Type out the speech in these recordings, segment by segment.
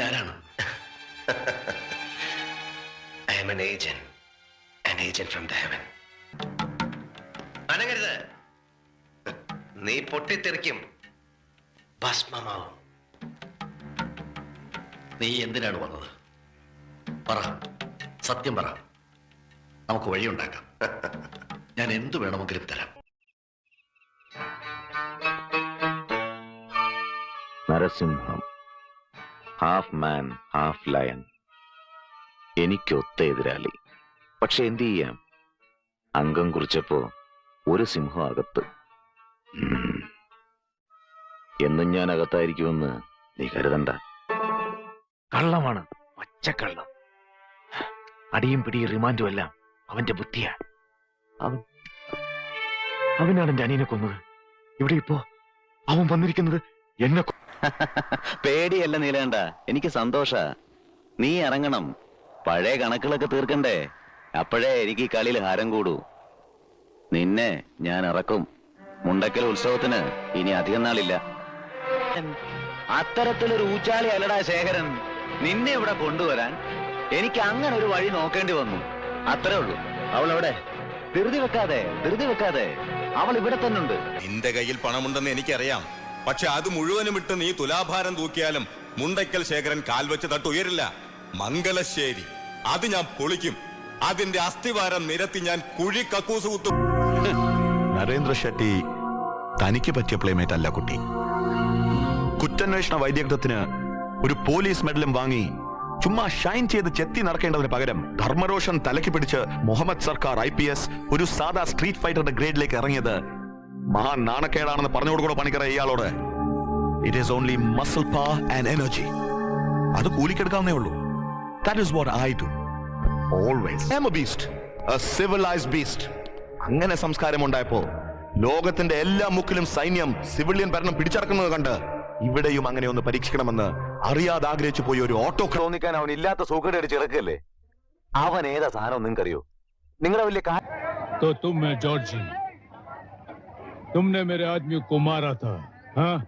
ആരാണ്? I am an agent an agent from the heaven അനങ്ങരുത്. നീ പൊട്ടിത്തെറിക്കും. ഭസ്മമാവും. നീ എന്തിനാണ് വന്നത്? പറ. സത്യം പറ. നമുക്ക് വഴിയുണ്ടാക്കാം. ഞാൻ എന്തു വേണമെങ്കിലും തരാം. Narasimham. Half man half lion എനിക്കൊത്ത എതിരാളി. പക്ഷെ എന്തു ചെയ്യാം? അംഗം കുറിച്ചപ്പോ ഒരു സിംഹം അകത്ത്. എന്നും ഞാൻ അകത്തായിരിക്കുമെന്ന് നീ കരുതണ്ട. കള്ളമാണ്. പച്ചക്കള്ളം. അടിയും പിടിയും റിമാൻഡും എല്ലാം അവന്റെ ബുദ്ധിയാ. അവനാണ് ഞാനീനെ കൊന്നത്. ഇവിടെ ഇപ്പോ അവൻ വന്നിരിക്കുന്നത് എന്നെ പേടിയല്ല നീലേണ്ട എനിക്ക് സന്തോഷ. നീ ഇറങ്ങണം. പഴയ കണക്കുകളൊക്കെ തീർക്കണ്ടേ? അപ്പോഴേ എനിക്ക് ഈ കളിയിൽ ഹാരം കൂടൂ. നിന്നെ ഞാൻ ഇറക്കും. മുണ്ടക്കൽ ഉത്സവത്തിന് ഇനി അധികം നാളില്ല. അത്തരത്തിലൊരു ഊച്ചാളി അല്ലടാ ശേഖരൻ. നിന്നെ ഇവിടെ കൊണ്ടുവരാൻ എനിക്ക് അങ്ങനെ ഒരു വഴി നോക്കേണ്ടി വന്നു. അത്രേ ഉള്ളൂ. അവൾ അവിടെ ധൃതി വെക്കാതെ ധൃതി വെക്കാതെ. അവൾ ഇവിടെ തന്നെ ഉണ്ട് നിന്റെ കയ്യിൽ പണമുണ്ടെന്ന് എനിക്കറിയാം. പക്ഷെ അത് മുഴുവനും ഇട്ട് നീ തുലാഭാരം തൂക്കിയാലും മുണ്ടയ്ക്കൽ ശേഖരൻ കാൽവെച്ച് തട്ടുയരില്ല മംഗലശ്ശേരി. അത് ഞാൻ പൊളിക്കും. അതിന്റെ അസ്ഥിവാരം നിരത്തി ഞാൻ കുഴി കക്കൂസ് കുത്തും. നരേന്ദ്ര ഷെട്ടി തനിക്ക് പറ്റിയ പ്ലേമേറ്റ് അല്ല കുട്ടി. കുറ്റാന്വേഷണ വൈദഗ്ധ്യത്തിന് ഒരു പോലീസ് മെഡലും വാങ്ങി ചുമ്മാ ഷൈൻ ചെയ്ത് ചെത്തി നടക്കേണ്ടതിന് പകരം ധർമ്മരോഷൻ തലയ്ക്ക് പിടിച്ച് മുഹമ്മദ് സർക്കാർ ഐ ഒരു സാധാ സ്ട്രീറ്റ് ഫൈറ്ററുടെ ഗ്രേഡിലേക്ക് ഇറങ്ങിയത് മഹാ നാണക്കേടാണെന്ന് പറഞ്ഞു കൊടുക്കണോ പണിക്കറ ഇയാളോട്? It is only muscle power and energy അത് കൂലിക്കെടുക്കാവുന്നേ ഉള്ളൂ. That is what I do always I am a beast a civilized beast അങ്ങനെ സംസ്കാരം ഉണ്ടായപ്പോൾ ലോകത്തിന്റെ എല്ലാ മുക്കിലും സൈന്യം സിവിലിയൻ ഭരണം പിടിച്ചടക്കുന്നത് കണ്ട് ഇവിടെയും അങ്ങനെ ഒന്ന് പരീക്ഷിക്കണമെന്ന് അറിയാതെ ആഗ്രഹിച്ചു പോയി ഒരു ഓട്ടോ ക്രോണിക്കാൻ അവൻ ഇല്ലാത്ത സൂക്കേട് അടിച്ച് ഇറക്കല്ലേ അവൻ ഏതാ സാധനം നിങ്ങൾക്കറിയോ? നിങ്ങളുടെ വലിയ കാര്യം तुमने मेरे आदमी को मारा था हाँ?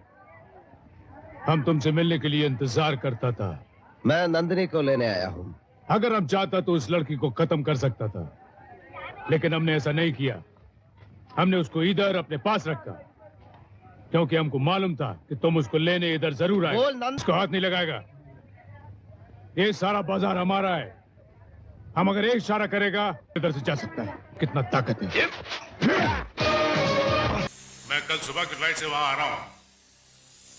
हम तुमसे मिलने के लिए इंतज़ार करता था। मैं नंदिनी को लेने आया हूँ। अगर हम चाहता तो उस लड़की को खत्म कर सकता था। लेकिन हमने ऐसा नहीं किया। हमने उसको इधर अपने पास रखा। क्योंकि हमको मालूम था कि तुम उसको लेने इधर ज़रूर आए। उसको हाथ नहीं लगाएगा। ये सारा बाज़ार हमारा है। हम अगर एक इशारा करेगा इधर से जा सकता है। कितना ताकत है मैं कल सुबह की फ़्लाइट से वहाँ आ रहा हूँ।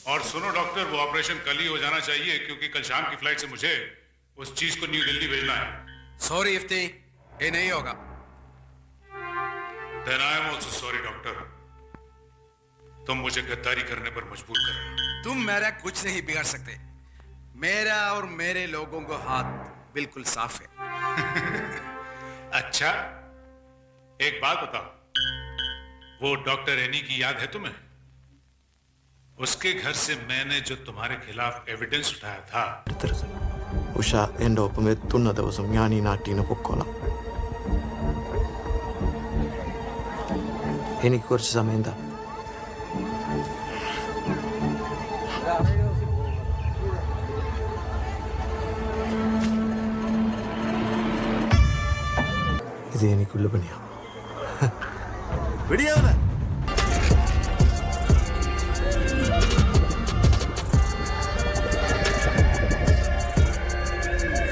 और सुनो डॉक्टर वो ऑपरेशन कल ही हो जाना चाहिए क्योंकि कल शाम की फ़्लाइट से मुझे उस चीज़ को न्यू दिल्ली भेजना है। सॉरी इफ्ती ये नहीं होगा। Then I am also sorry doctor तुम मुझे गद्दारी करने पर मजबूर कर रहे हो। तुम मेरा कुछ नहीं बिगाड़ सकते। मेरा और मेरे लोगों को हाथ बिल्कुल साफ़ है। अच्छा एक बात बताओ। वो डॉक्टर एनी की याद है तुम्हें उसके घर से मैंने जो तुम्हारे खिलाफ एविडेंस उठाया था എടുത്തരുത് ഉഷ എൻ്റെ ഒപ്പം എത്തുന്ന ദിവസം ഞാൻ ഈ നാട്ടിൽ നിന്ന് പൊക്കോളാം എനിക്ക് കുറച്ച് സമയം താ ഇത് എനിക്കുള്ള പണിയാ விடியாவில்